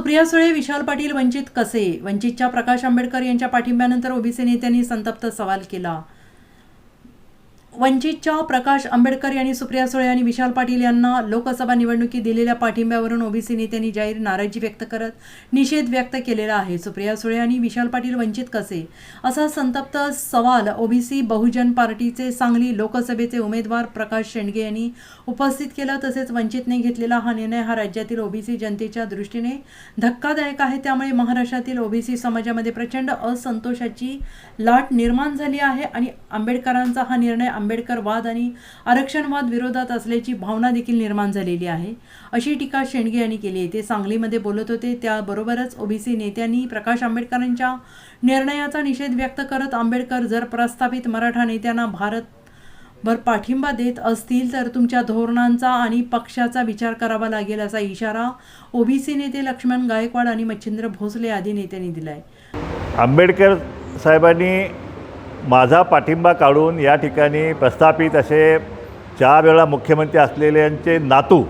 सुप्रिया सुळे विशाल पाटील वंचित कसे? वंचितच्या प्रकाश आंबेडकर यांच्या पाठिंब्यानंतर ओबीसी नेत्यांनी संतप्त सवाल केला. वंचितच्या प्रकाश आंबेडकर यांनी सुप्रिया सुळे आणि विशाल पाटील यांना लोकसभा निवडणुकीत दिलेल्या पाठिंब्यावरून ओबीसी नेत्यांनी जाहीर नाराजी व्यक्त करत निषेध व्यक्त केलेला आहे. सुप्रिया सुळे आणि विशाल पाटील वंचित कसे? असा संतप्त सवाल ओबीसी बहुजन पार्टीचे सांगली लोकसभेचे उमेदवार प्रकाश शेंडगे यांनी उपस्थित केला. तसेच वंचितने घेतलेला हा निर्णय हा राज्यातील ओबीसी जनतेच्या दृष्टीने धक्कादायक आहे. त्यामुळे महाराष्ट्रातील ओबीसी समाजामध्ये प्रचंड असंतोषाची लाट निर्माण झाली आहे आणि आंबेडकरांचा हा निर्णय आंबेडकरवाद आणि आरक्षणवाद विरोधात असल्याची भावना देखील निर्माण झालेली आहे. अशी टीका शेंडगे यांनी केली आहे. ते सांगलीमध्ये बोलत होते. त्याबरोबरच ओबीसी नेत्यांनी प्रकाश आंबेडकरांच्या निर्णयाचा निषेध व्यक्त करत आंबेडकर जर प्रस्थापित मराठा नेत्यांना भारत भर पाठिंबा देत असतील तर तुमच्या धोरणांचा आणि पक्षाचा विचार करावा लागेल असा इशारा ओबीसी नेते लक्ष्मण गायकवाड आणि मच्छिंद्र भोसले आदी नेत्यांनी दिलाय. आंबेडकर साहेबांनी माझा पाठिंबा काढून या ठिकाणी प्रस्थापित असे चार वेळा मुख्यमंत्री असलेल्यांचे नातू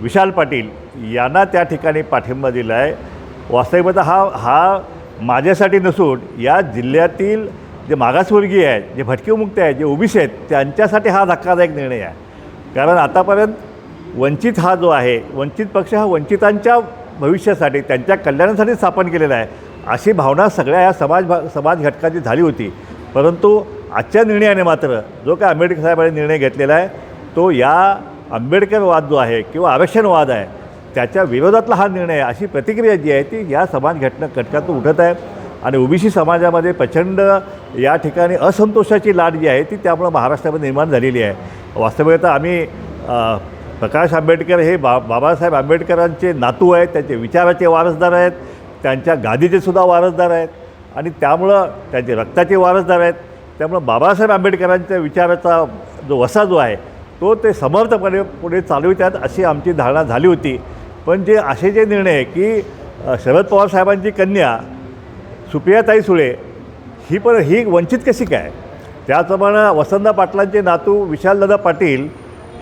विशाल पाटील यांना त्या ठिकाणी पाठिंबा दिला आहे वास्तविकता हा हा माझ्यासाठी नसून या जिल्ह्यातील जे मागासवर्गीय आहेत जे भटकेमुक्त आहेत जे ओबीसी आहेत त्यांच्यासाठी हा धक्कादायक निर्णय आहे. कारण आतापर्यंत वंचित हा जो आहे वंचित पक्ष हा वंचितांच्या भविष्यासाठी त्यांच्या कल्याणासाठी स्थापन केलेला आहे. अशी भावना सगळ्या या समाज भा समाज घटकाची झाली होती. परंतु आजच्या निर्णयाने मात्र जो काय आंबेडकर साहेबांनी निर्णय घेतलेला आहे तो या आंबेडकरवाद जो आहे किंवा आरक्षणवाद आहे त्याच्या विरोधातला हा निर्णय आहे अशी प्रतिक्रिया जी आहे ती या समाज घटना घटकातून उठत आहे. आणि ओबीसी समाजामध्ये प्रचंड या ठिकाणी असंतोषाची लाट जी आहे ती त्यामुळं महाराष्ट्रामध्ये निर्माण झालेली आहे. वास्तविकता आम्ही प्रकाश आंबेडकर हे बा बाबासाहेब आंबेडकरांचे नातू आहेत त्यांचे विचाराचे वारसदार आहेत त्यांच्या गादीचे सुद्धा वारसदार आहेत. आणि त्यामुळं त्यांचे रक्ताचे वारसदार आहेत त्यामुळं बाबासाहेब आंबेडकरांच्या विचाराचा जो वसा जो आहे तो ते समर्थपणे पुढे चालवितात अशी आमची धारणा झाली होती. पण जे असे जे निर्णय आहे की शरद पवार साहेबांची कन्या सुप्रियाताई सुळे ही पण ही वंचित कशी काय? त्याचप्रमाणे वसंतदा पाटलांचे नातू विशालदादा पाटील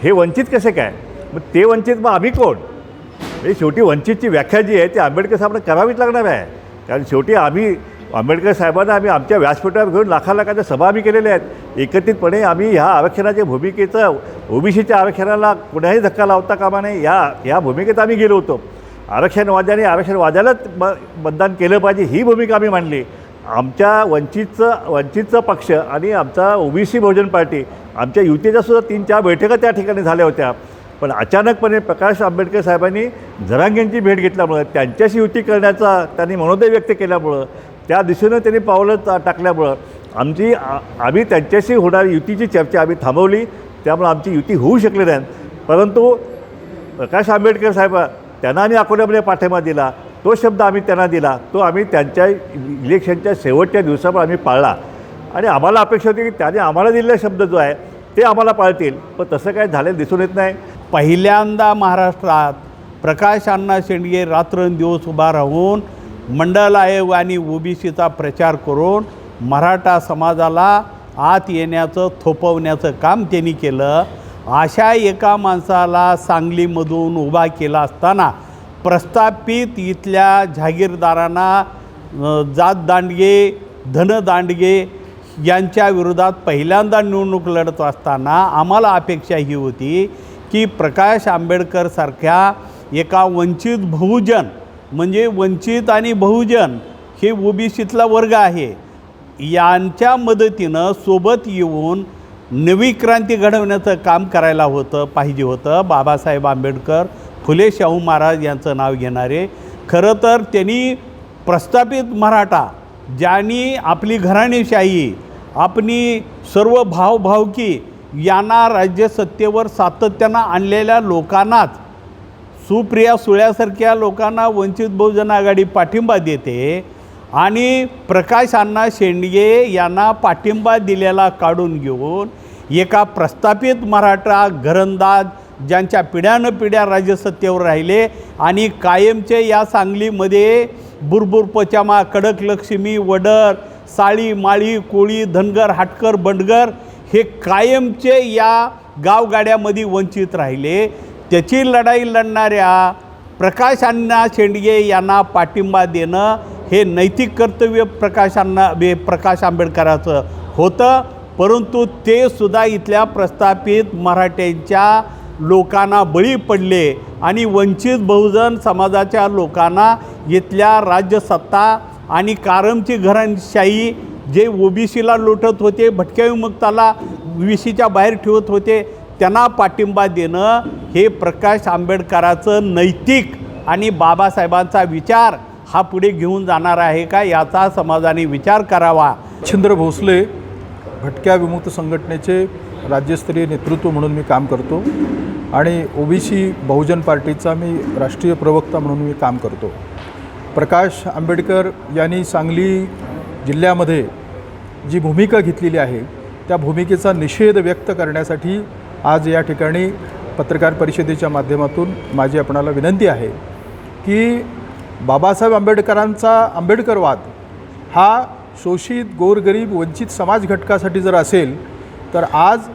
हे वंचित कसे काय? मग ते वंचित मग आम्ही कोण? म्हणजे शेवटी वंचितची व्याख्या जी आहे ती आंबेडकर साहेबांना करावीच लागणार आहे. कारण शेवटी आम्ही आंबेडकर साहेबांना आम्ही आमच्या व्यासपीठावर घेऊन लाखा लाखाच्या सभा आम्ही केलेल्या आहेत. एकत्रितपणे आम्ही ह्या आरक्षणाच्या भूमिकेचं ओबीसीच्या आरक्षणाला कुणाही धक्का लावता कामा नये या ह्या भूमिकेत आम्ही गेलो होतो. आरक्षणवाद्याने आरक्षणवाद्यालाच म मतदान केलं पाहिजे ही भूमिका आम्ही मांडली. आमच्या वंचितचं वंचितचा पक्ष आणि आमचा ओबीसी बहुजन पार्टी आमच्या युतीच्या सुद्धा तीन चार बैठका त्या ठिकाणी झाल्या होत्या. पण अचानकपणे प्रकाश आंबेडकर साहेबांनी जरांगेंची भेट घेतल्यामुळं त्यांच्याशी युती करण्याचा त्यांनी मनोदय व्यक्त केल्यामुळं त्या दिशेनं त्यांनी पावलं टाकल्यामुळं आमची आम्ही त्यांच्याशी होणारी युतीची चर्चा आम्ही थांबवली त्यामुळं आमची युती होऊ शकली नाही. परंतु प्रकाश आंबेडकर साहेब त्यांना आम्ही अकोल्यामध्ये पाठिंबा दिला तो शब्द आम्ही त्यांना दिला तो आम्ही त्यांच्या इलेक्शनच्या शेवटच्या दिवसावर आम्ही पाळला. आणि आम्हाला अपेक्षा होती की त्याने आम्हाला दिलेला शब्द जो आहे ते आम्हाला पाळतील. पण तसं काय झालेलं दिसून येत नाही. पहिल्यांदा महाराष्ट्रात प्रकाश अण्णा शेंडगे रात्रंदिवस उभा राहून मंडल आयोग आणि ओबीसीचा प्रचार करून मराठा समाजाला आत येण्याचं थोपवण्याचं काम त्यांनी केलं. अशा एका माणसाला सांगलीमधून उभा केला असताना प्रस्थापित इथल्या जागीरदारांना जात दांडगे धनदांडगे यांच्या विरोधात पहिल्यांदा निवडणूक लढत असताना आम्हाला अपेक्षा ही होती की प्रकाश आंबेडकरसारख्या एका वंचित बहुजन म्हणजे वंचित आणि बहुजन हे ओबीसीतला वर्ग आहे. यांच्या मदतीनं सोबत येऊन नवी क्रांती घडवण्याचं काम करायला होतं पाहिजे होतं. बाबासाहेब आंबेडकर फुले शाहू महाराज यांचं नाव घेणारे. खरं तर त्यांनी प्रस्थापित मराठा ज्यांनी आपली घराणेशाही आपली सर्व भावभावकी यांना राज्यसत्तेवर सातत्यानं आणलेल्या लोकांनाच सुप्रिया सुळ्यासारख्या लोकांना वंचित बहुजन आघाडी पाठिंबा देते आणि प्रकाश अण्णा शेंडगे यांना पाठिंबा दिलेला काढून घेऊन एका प्रस्थापित मराठा घरंदाज ज्यांच्या पिढ्यानं पिढ्या राज्यसत्तेवर राहिले आणि कायमचे या सांगलीमध्ये बुरबुर पचामा कडक लक्ष्मी वडर साळी माळी कोळी धनगर हाटकर बंडगर हे कायमचे या गावगाड्यामध्ये वंचित राहिले. त्याची लढाई लढणाऱ्या प्रकाशांना शेंडगे यांना पाठिंबा देणं हे नैतिक कर्तव्य प्रकाशांना बे प्रकाश आंबेडकराचं होतं. परंतु ते सुद्धा इथल्या प्रस्थापित मराठ्यांच्या लोकांना बळी पडले आणि वंचित बहुजन समाजाच्या लोकांना इथल्या राज्यसत्ता आणि कारमची घरांशाही जे ओबीसीला लुटत होते भटक्या विमुक्ताला विशीच्या बाहेर ठेवत होते त्यांना पाठिंबा देणं हे प्रकाश आंबेडकराचं नैतिक आणि बाबासाहेबांचा विचार हा पुढे घेऊन जाणार आहे का याचा समाजाने विचार करावा? छिंद्र भोसले भटक्या विमुक्त संघटनेचे राज्यस्तरीय नेतृत्व म्हणून मी काम करतो आणि ओबीसी बहुजन पार्टीचा मी राष्ट्रीय प्रवक्ता म्हणून मी काम करतो. प्रकाश आंबेडकर यांनी सांगली जिल्ह्यामध्ये जी भूमिका घेतलेली आहे त्या भूमिकेचा निषेध व्यक्त करण्यासाठी आज या ठिकाणी पत्रकार परिषदेच्या माध्यमातून माझी आपणाला विनंती आहे की बाबासाहेब आंबेडकरांचा आंबेडकरवाद हा शोषित गोरगरीब वंचित समाज घटकासाठी जर असेल तर आज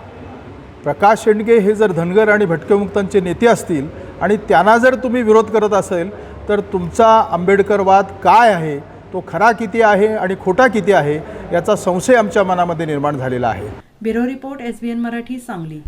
प्रकाश शेंडगे हे जर धनगर आणि भटकेमुक्तांचे नेते असतील आणि त्यांना जर तुम्ही विरोध करत असेल तर तुमचा आंबेडकरवाद काय आहे? तो खरा किती आहे आणि खोटा किती आहे याचा संशय आमच्या मनामध्ये निर्माण झालेला आहे. Bureau report S B N Marathi Sangli.